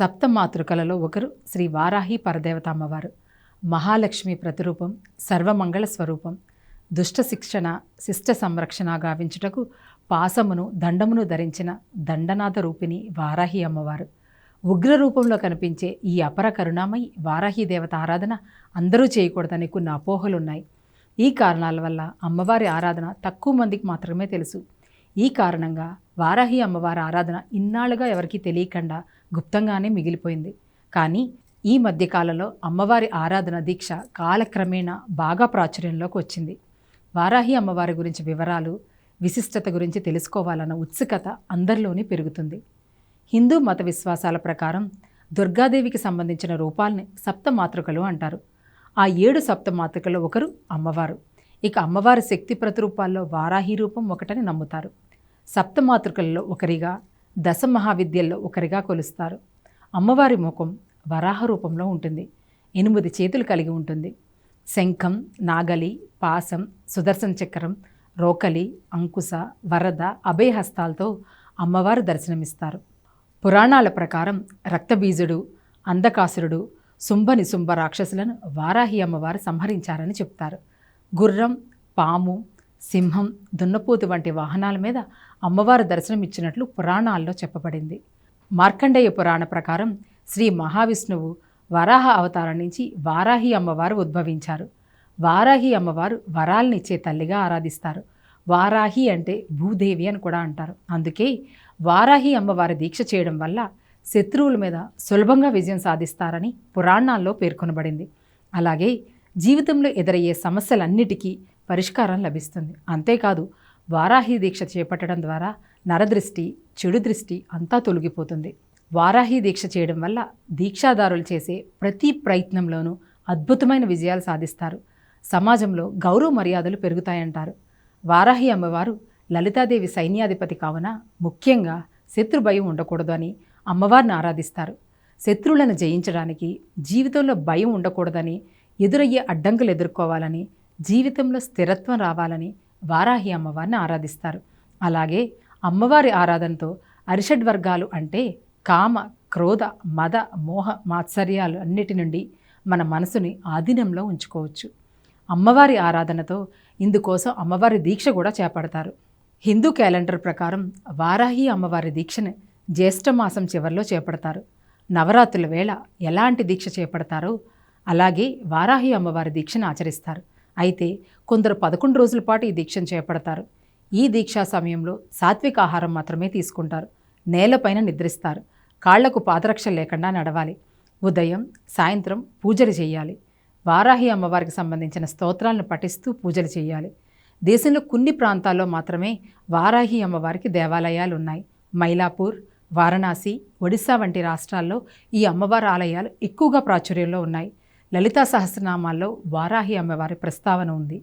సప్త మాతృకలలో ఒకరు శ్రీ వారాహి పరదేవత అమ్మవారు మహాలక్ష్మి ప్రతిరూపం సర్వమంగళ స్వరూపం దుష్ట శిక్షణ శిష్ట సంరక్షణ గావించుటకు పాసమును దండమును ధరించిన దండనాథ రూపిణి వారాహి అమ్మవారు. ఉగ్ర రూపంలో కనిపించే ఈ అపర కరుణామై వారాహి దేవత ఆరాధన అందరూ చేయకూడదని కొన్ని అపోహలున్నాయి. ఈ కారణాల వల్ల అమ్మవారి ఆరాధన తక్కువ మందికి మాత్రమే తెలుసు. ఈ కారణంగా వారాహి అమ్మవారి ఆరాధన ఇన్నాళ్ళుగా ఎవరికీ తెలియకుండా గుప్తంగానే మిగిలిపోయింది. కానీ ఈ మధ్యకాలంలో అమ్మవారి ఆరాధన దీక్ష కాలక్రమేణా బాగా ప్రాచుర్యంలోకి వచ్చింది. వారాహి అమ్మవారి గురించి వివరాలు విశిష్టత గురించి తెలుసుకోవాలన్న ఉత్సుకత అందరిలోనే పెరుగుతుంది. హిందూ మత విశ్వాసాల ప్రకారం దుర్గాదేవికి సంబంధించిన రూపాల్ని సప్తమాతృకలు అంటారు. ఆ ఏడు సప్తమాతృకలో ఒకరు అమ్మవారు. ఇక అమ్మవారి శక్తి ప్రతిరూపాల్లో వారాహి రూపం ఒకటని నమ్ముతారు. సప్తమాతృకల్లో ఒకరిగా దశ మహావిద్యల్లో ఒకరిగా కొలుస్తారు. అమ్మవారి ముఖం వరాహ రూపంలో ఉంటుంది. ఎనిమిది చేతులు కలిగి ఉంటుంది. శంఖం నాగలి పాసం సుదర్శన చక్రం రోకలి అంకుశ వరద అభయహస్తాలతో అమ్మవారు దర్శనమిస్తారు. పురాణాల ప్రకారం రక్తబీజుడు అంధకాసురుడు శుంభ నిశుంభ రాక్షసులను వారాహి అమ్మవారు సంహరించారని చెప్తారు. గుర్రం పాము సింహం దున్నపోతు వంటి వాహనాల మీద అమ్మవారు దర్శనమిచ్చినట్లు పురాణాల్లో చెప్పబడింది. మార్కండేయ పురాణ ప్రకారం శ్రీ మహావిష్ణువు వరాహ అవతారం నుంచి వారాహి అమ్మవారు ఉద్భవించారు. వారాహి అమ్మవారు వరాలనిచ్చే తల్లిగా ఆరాధిస్తారు. వారాహి అంటే భూదేవి అని కూడా అంటారు. అందుకే వారాహి అమ్మవారి దీక్ష చేయడం వల్ల శత్రువుల మీద సులభంగా విజయం సాధిస్తారని పురాణాల్లో పేర్కొనబడింది. అలాగే జీవితంలో ఎదురయ్యే సమస్యలన్నిటికీ పరిష్కారం లభిస్తుంది. అంతేకాదు వారాహి దీక్ష చేపట్టడం ద్వారా నరదృష్టి చెడు దృష్టి అంతా తొలగిపోతుంది. వారాహి దీక్ష చేయడం వల్ల దీక్షాదారులు చేసే ప్రతి ప్రయత్నంలోనూ అద్భుతమైన విజయాలు సాధిస్తారు. సమాజంలో గౌరవ మర్యాదలు పెరుగుతాయంటారు. వారాహి అమ్మవారు లలితాదేవి సైన్యాధిపతి కావున ముఖ్యంగా శత్రు భయం ఉండకూడదు అని అమ్మవారిని ఆరాధిస్తారు. శత్రువులను జయించడానికి జీవితంలో భయం ఉండకూడదని ఎదురయ్యే అడ్డంకులు ఎదుర్కోవాలని జీవితంలో స్థిరత్వం రావాలని వారాహి అమ్మవారిని ఆరాధిస్తారు. అలాగే అమ్మవారి ఆరాధనతో అరిషడ్ వర్గాలు అంటే కామ క్రోధ మద మోహ మాత్సర్యాలు అన్నిటి నుండి మన మనసుని ఆధీనంలో ఉంచుకోవచ్చు. అమ్మవారి ఆరాధనతో ఇందుకోసం అమ్మవారి దీక్ష కూడా చేపడతారు. హిందూ క్యాలెండర్ ప్రకారం వారాహి అమ్మవారి దీక్షను జ్యేష్ఠమాసం చివరిలో చేపడతారు. నవరాత్రుల వేళ ఎలాంటి దీక్ష చేపడతారో అలాగే వారాహి అమ్మవారి దీక్షను ఆచరిస్తారు. అయితే కొందరు పదకొండు రోజుల పాటు ఈ దీక్షను చేపడతారు. ఈ దీక్షా సమయంలో సాత్విక ఆహారం మాత్రమే తీసుకుంటారు. నేలపైన నిద్రిస్తారు. కాళ్ళకు పాదరక్ష లేకుండా నడవాలి. ఉదయం సాయంత్రం పూజలు చేయాలి. వారాహి అమ్మవారికి సంబంధించిన స్తోత్రాలను పఠిస్తూ పూజలు చేయాలి. దేశంలో కొన్ని ప్రాంతాల్లో మాత్రమే వారాహి అమ్మవారికి దేవాలయాలు ఉన్నాయి. మైలాపూర్ వారణాసి ఒడిశా వంటి రాష్ట్రాల్లో ఈ అమ్మవారి ఆలయాలు ఎక్కువగా ప్రాచుర్యంలో ఉన్నాయి. లలితా సహస్రనామాల్లో వారాహి అమ్మవారి ప్రస్తావన ఉంది.